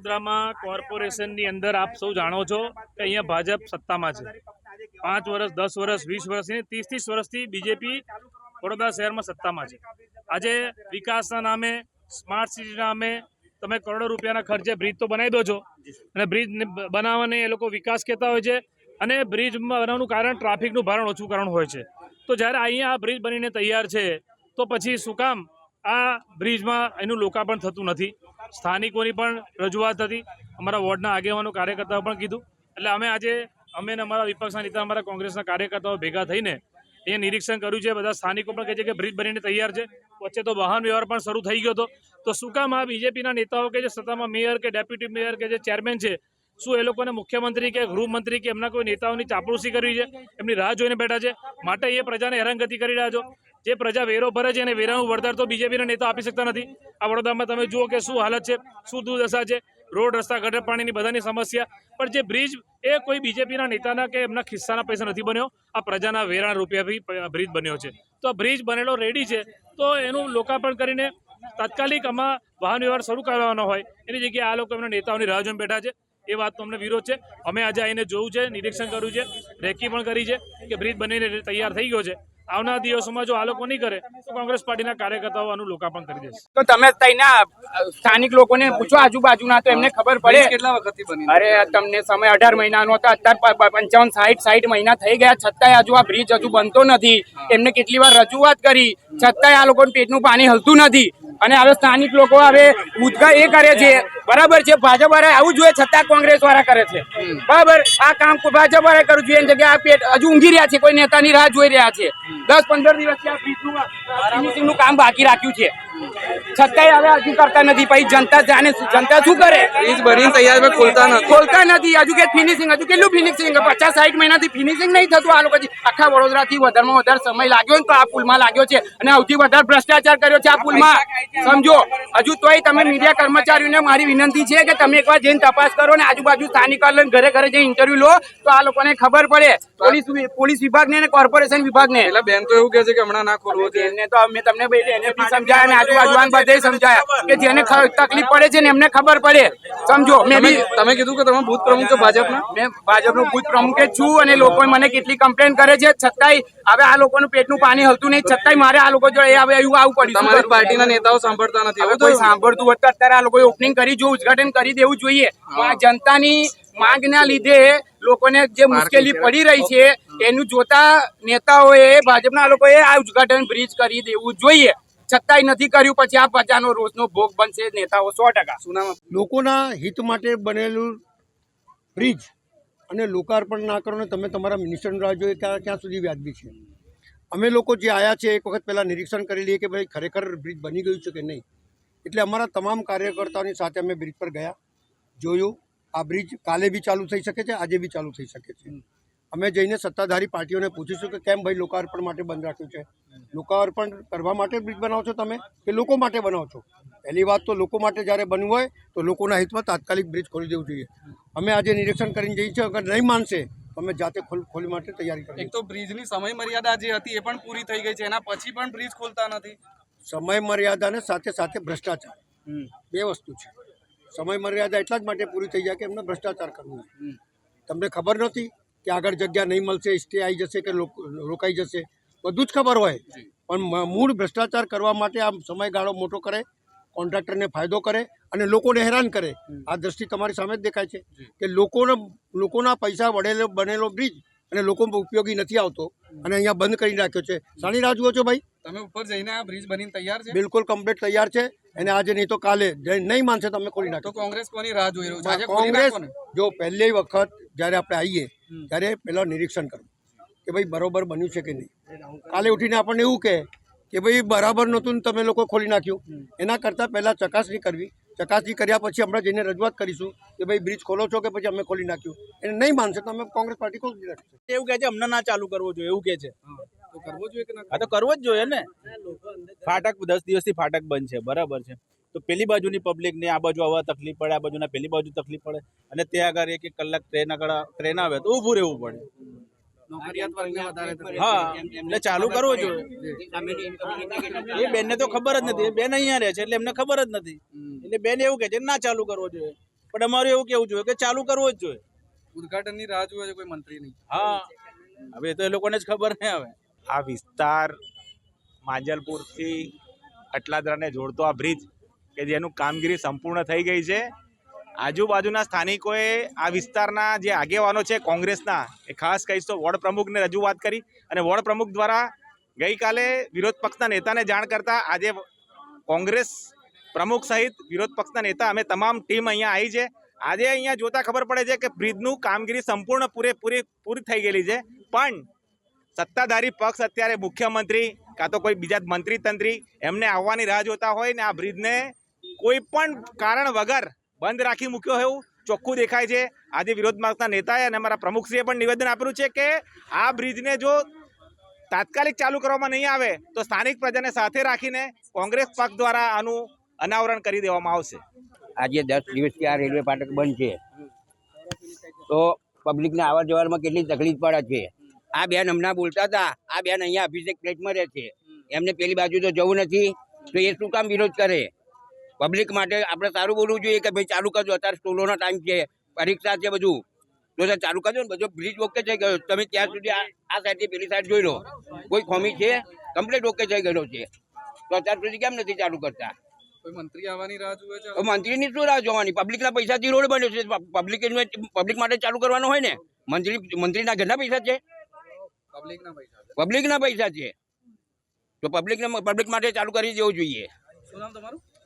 વડોદરામાં કોર્પોરેશનની અંદર આપ સૌ જાણો છો કે અહીંયા ભાજપ સત્તામાં છે. પાંચ વર્ષ, દસ વર્ષ, વીસ વર્ષથી ત્રીસ ત્રીસ વર્ષથી બીજેપી વડોદરા શહેરમાં સત્તામાં છે. આજે વિકાસના નામે, સ્માર્ટ સિટીના નામે તમે કરોડો રૂપિયાના ખર્ચે બ્રિજ તો બનાવી દો છો. અને બ્રિજ બનાવવાને એ લોકો વિકાસ કહેતા હોય છે અને બ્રિજ બનાવવાનું કારણ ટ્રાફિકનું ભારણ ઓછું કારણ હોય છે. તો જ્યારે અહીંયા આ બ્રિજ બનીને તૈયાર છે, તો પછી શું કામ? આ બ્રિજમાં એનું લોકાર્પણ થતું નથી. સ્થાનિકોની પણ રજૂઆત હતી. અમારા વોર્ડના આગેવાનો, કાર્યકર્તાઓ પણ કીધું. એટલે અમે આજે, અમે અમારા વિપક્ષના નેતા, અમારા કોંગ્રેસના કાર્યકર્તાઓ ભેગા થઈને એ નિરીક્ષણ કર્યું છે. બધા સ્થાનિકો પણ કહે છે કે બ્રિજ બનીને તૈયાર છે. વચ્ચે તો વાહન વ્યવહાર પણ શરૂ થઈ ગયો હતો. તો શું કામ આ બીજેપીના નેતાઓ કે જે સત્તામાં મેયર કે ડેપ્યુટી મેયર કે જે ચેરમેન છે શું એ લોકોને મુખ્યમંત્રી કે ગૃહમંત્રી કે એમના કોઈ નેતાઓની ચાપલુસી કરવી છે? એમની રાહ જોઈને બેઠા છે. માટે એ પ્રજાને હેરાનગતિ કરી રહ્યા છો. જે પ્રજા વેરો ભરે છે અને વેરાનું વળતર તો બીજેપીના નેતા આપી શકતા નથી. આ વડોદરામાં તમે જુઓ કે શું હાલત છે, શું દુર્દશા છે. રોડ, રસ્તા, ગટર, પાણીની બધાની સમસ્યા. પણ જે બ્રિજ એ કોઈ બીજેપીના નેતાના કે એમના ખિસ્સાના પૈસા નથી બન્યો. આ પ્રજાના વેરાણ રૂપિયાથી બ્રિજ બન્યો છે. તો આ બ્રિજ બનેલો રેડી છે. તો એનું લોકાર્પણ કરીને તાત્કાલિક આમાં વાહન વ્યવહાર શરૂ કરવાનો હોય. એની જગ્યાએ આ લોકો એમના નેતાઓની રાહ જોઈને બેઠા છે. એ વાતનો અમને વિરોધ છે. અમે આજે આવીને જોયું છે નિરીક્ષણ કર્યું છે રેકી પણ કરી છે કે બ્રિજ બનીને તૈયાર થઈ ગયો છે. આવનાર દિવસોમાં જો આ લોકો નહીં કરે તો કોંગ્રેસ પાર્ટીના કાર્યકર્તાઓ આનું લોકાર્પણ કરી દેશે. તો તમે તઈના સ્થાનિક લોકોને પૂછો આજુબાજુના તો એમને ખબર પડે. કેટલા વખતથી બની અરે તમને સમય અઢાર મહિનાનો હતો અત્યારે પંચાવન સાઠ સાઠ મહિના થઈ ગયા છતાંય હજુ આ બ્રિજ હજુ બનતો નથી. એમને કેટલી વાર રજૂઆત કરી છતાંય આ લોકોને પેટનું પાણી હલતું નથી. અને હવે સ્થાનિક લોકો હવે ઉદગા એ કરે છે. બરાબર છે, ભાજપ વાળા આવું જોઈએ છતાં કોંગ્રેસ વાળા કરે છે. બરાબર, આ કામ ભાજપ વાળા કરવું જોઈએ જગ્યાએ આ પેટ હજુ ઊંઘી રહ્યા છે, કોઈ નેતાની રાહ જોઈ રહ્યા છે. દસ પંદર દિવસથી આ કામ બાકી રાખ્યું છે. છતાંય હવે હજુ કરતા નથી. પછી જનતા જાણે જનતા શું કરે? બ્રિજ ભરીને તૈયાર ખોલતા નથી. ખોલતા નથી. હજુ કે ફિનિશિંગ હજુ કેટલું ફિનિશિંગ પચાસ સાઠ મહિનાથી ફિનિશિંગ નહીં થતું આ લોકો આખા વડોદરાથી વધારેમાં વધારે સમય લાગ્યો ને તો આ પુલમાં લાગ્યો છે. અને સૌથી વધારે ભ્રષ્ટાચાર કર્યો છે આ પુલમાં. સમજો. હજુ તોય તમે મીડિયા કર્મચારીઓને મારી વિનંતી છે કે તમે એકવાર જઈને તપાસ કરો ને આજુબાજુ સ્થાનિક લઈને ઘરે ઘરે જઈને ઇન્ટરવ્યુ લો તો આ લોકોને ખબર પડે. પોલીસ પોલીસ વિભાગને અને કોર્પોરેશન વિભાગને. એટલે બેન તો એવું કે છે કે હમણાં ના ખોલવો છે એને તો અમે તમને એને સમજાયા આજુબાજુ બધે સમજાયા કે જેને તકલીફ પડે છે ને એમને ખબર પડે. સમજો મેં બી તમે કીધું કે તમે બુથ પ્રમુખ છો ભાજપના? મેં ભાજપનો બુથ પ્રમુખ છું અને લોકો મને કેટલી કમ્પ્લેન કરે છે. છતાંય હવે આ લોકોનું પેટનું પાણી હલતું નહીં. છતાંય મારે આ લોકો જોડે હવે એવું આવું પડ્યું તમારી? પાર્ટીના નેતાઓ સાંભળતા નથી હવે કોઈ તો સાંભળતું હોત તો અત્યારે આ લોકોએ ઓપનિંગ કરી જો ઉદઘાટન કરી દેવું જોઈએ. જનતાની માંગના લીધે લોકોને જે મુશ્કેલી પડી રહી છે એનું જોતા નેતાઓએ ભાજપના લોકોએ આ ઉદઘાટન બ્રિજ કરી દેવું જોઈએ. છતાંય નથી કર્યું, પછી આ પ્રજાનો રોજનો ભોગ બનશે નેતાઓ સો ટકા. લોકોના હિત માટે બનેલું બ્રિજ અને લોકાર્પણ ના કરો ને તમે તમારા મિનિસ્ટરની રાહ જોઈએ ત્યાં ક્યાં સુધી વ્યાજબી છે. અમે લોકો જે આવ્યા છે, એક વખત પહેલાં નિરીક્ષણ કરી લઈએ કે ભાઈ ખરેખર બ્રિજ બની ગયું છે કે નહીં? એટલે અમારા તમામ કાર્યકર્તાઓની સાથે અમે બ્રિજ પર ગયા, જોયું, આ બ્રિજ કાલે બી ચાલુ થઈ શકે છે, આજે બી ચાલુ થઈ શકે છે. અમે જઈને સત્તાધારી પાર્ટીઓને પૂછીશું કે કેમ ભાઈ લોકાર્પણ માટે બંધ રાખ્યું છે? લોકાર્પણ કરવા માટે બ્રિજ બનાવો છો તમે કે લોકો માટે બનાવો છો? પહેલી વાત તો લોકો માટે જ્યારે બનવું હોય તો લોકોના હિતમાં તાત્કાલિક બ્રિજ ખોલી દેવું જોઈએ. અમે આજે નિરીક્ષણ કરીને જઈએ છીએ અગર નહીં માનશે અમે જાતે ખોલ માટે તૈયારી કરીએ. એક તો બ્રિજની સમય મર્યાદા જે હતી એ પણ પૂરી થઈ ગઈ છે એના પછી પણ બ્રિજ ખોલતા નથી. સમય મર્યાદાને સાથે સાથે ભ્રષ્ટાચાર. બે વસ્તુ છે. સમય મર્યાદા એટલા જ માટે પૂરી થઈ જાય કે એમને ભ્રષ્ટાચાર કરવું. તમને ખબર નથી કે આગળ જગ્યા નહીં મળશે સ્ટે આવી જશે કે રોકાઈ જશે બધું જ ખબર હોય. પણ મૂળ ભ્રષ્ટાચાર કરવા માટે આ સમયગાળો મોટો કરે કોન્ટ્રાક્ટરને ફાયદો કરે અને લોકોને હેરાન કરે. આ દ્રષ્ટિ તમારી સામે જ દેખાય છે કે લોકોને લોકોના પૈસા વડેલો બનેલો બ્રિજ અને લોકો ઉપયોગી નથી આવતો અને અહીંયા બંધ કરી રાખ્યો છે. સાણી રાહ જુઓ છો ભાઈ? તમે ઉપર જઈને આ બ્રિજ બનીને તૈયાર છે? બિલકુલ કમ્પ્લીટ તૈયાર છે અને આજે નહીં તો કાલે નહીં માનશે તમે ખોલી નાખો કોંગ્રેસ કોની રાહ જોઈ રહ્યું છે? કોંગ્રેસ જો પહેલી વખત જ્યારે આપણે આવીએ ત્યારે પહેલાં નિરીક્ષણ કરવું. કે ભાઈ બરોબર બન્યું છે કે નહીં? કાલે ઉઠીને આપણને એવું કહે કે ભાઈ બરાબર નહોતું ને તમે લોકો ખોલી નાખ્યું. એના કરતાં પહેલાં ચકાસણી કરવી. ચકાસણી કર્યા પછી હમણાં જઈને રજૂઆત કરીશું કે ભાઈ બ્રિજ ખોલો છો કે પછી અમે ખોલી નાખ્યું. એને નહીં માનશે તો અમે કોંગ્રેસ પાર્ટી ખોલી નાખીશું એવું કહે છે અમને ના ચાલુ કરવો જોઈએ એવું કે છે. કરવો જોઈએ કે ના તો કરવો જ જોઈએ ને. ફાટક દસ દિવસથી ફાટક બંધ છે બરાબર છે. તો પેલી બાજુની પબ્લિકને આ બાજુ આવવા તકલીફ પડે આ બાજુના પેલી બાજુ તકલીફ પડે અને ત્યાં આગળ એક એક કલાક ટ્રેન આગળ ટ્રેન આવે તો ઊભું રહેવું પડે. હા એટલે ચાલુ કરવો જોઈએ. એ બેનને તો ખબર જ નથી. બેન અહીંયા રહે છે એટલે એમને ખબર જ નથી. એટલે બેન એવું કે છે ના ચાલુ કરવો જોઈએ. પણ અમારું એવું કેવું જોઈએ કે ચાલુ કરવો જ જોઈએ. ઉદઘાટનની રાહ જોવે છે કોઈ મંત્રી નહીં. હા. હવે તો એ લોકોને જ ખબર નહીં હવે. આ વિસ્તાર માંજલપુરથી અટલાદરાને જોડતો આ બ્રિજ. કે જેનું કામગીરી સંપૂર્ણ થઈ ગઈ છે. આજુબાજુના સ્થાનિકોએ આ વિસ્તારના જે આગેવાનો છે કોંગ્રેસના, એ ખાસ કહીશ તો વોર્ડ પ્રમુખને રજૂઆત કરી અને વોર્ડ પ્રમુખ દ્વારા ગઈકાલે વિરોધ પક્ષના નેતાને જાણ કરતા આજે કોંગ્રેસ પ્રમુખ સહિત વિરોધ પક્ષના નેતા અમે તમામ ટીમ અહીંયા આવી છે. આજે અહીંયા જોતા ખબર પડે છે કે બ્રિજનું કામગીરી સંપૂર્ણ પૂરેપૂરી પૂરી થઈ ગયેલી છે. પણ સત્તાધારી પક્ષ અત્યારે મુખ્યમંત્રી, કાં તો કોઈ બીજા મંત્રી તંત્રી, એમને આવવાની રાહ જોતા હોય ને આ બ્રિજને કોઈ પણ કારણ વગર બંધ રાખી મૂક્યો એવું ચોખ્ખું દેખાય છે. આજે વિરોધ માર્ગના નેતાએ અને અમારા પ્રમુખશ્રીએ પણ નિવેદન આપ્યું છે કે આ બ્રિજને જો તાત્કાલિક ચાલુ કરવામાં નહીં આવે, તો સ્થાનિક પ્રજાને સાથે રાખીને કોંગ્રેસ પક્ષ દ્વારા આનું અનાવરણ કરી દેવામાં આવશે. આજે દસ દિવસથી આ રેલવે ફાટક બંધ છે. તો પબ્લિકને આવવા જવામાં કેટલી તકલીફ પડે છે. આ બેન હમણાં બોલતા હતા, આ બેન અહીંયા અભિષેક પ્લેટમાં રહે છે. એમને પેલી બાજુ તો જવું નથી, તો એ શું કામ વિરોધ કરે? પબ્લિક માટે આપણે સારું બોલવું જોઈએ કે ભાઈ ચાલુ કરજો અત્યારે સ્કૂલોનો ટાઈમ છે પરીક્ષા છે બધું. તો ચાલુ કરજો ને બધો બ્રિજ ઓકે થઈ ગયો. તમે ત્યાં સુધી આ આ સાઈડથી પેલી સાઈડ જોઈ લો. કોઈ ખોમી છે? કમ્પ્લીટ ઓકે થઈ ગયેલો છે. તો અત્યાર સુધી કેમ નથી ચાલુ કરતા? મંત્રી આવવાની રાહ જુએ છે? મંત્રીની શું રાહ જોવાની? પબ્લિકના પૈસાથી રોડ બન્યો છે. પબ્લિક પબ્લિક માટે ચાલુ કરવાનો હોય ને? મંત્રી મંત્રીના ઘરના પૈસા છે? પબ્લિકના પૈસા પબ્લિકના પૈસા છે. તો પબ્લિકને પબ્લિક માટે ચાલુ કરી દેવું જોઈએ. શું નામ તમારું?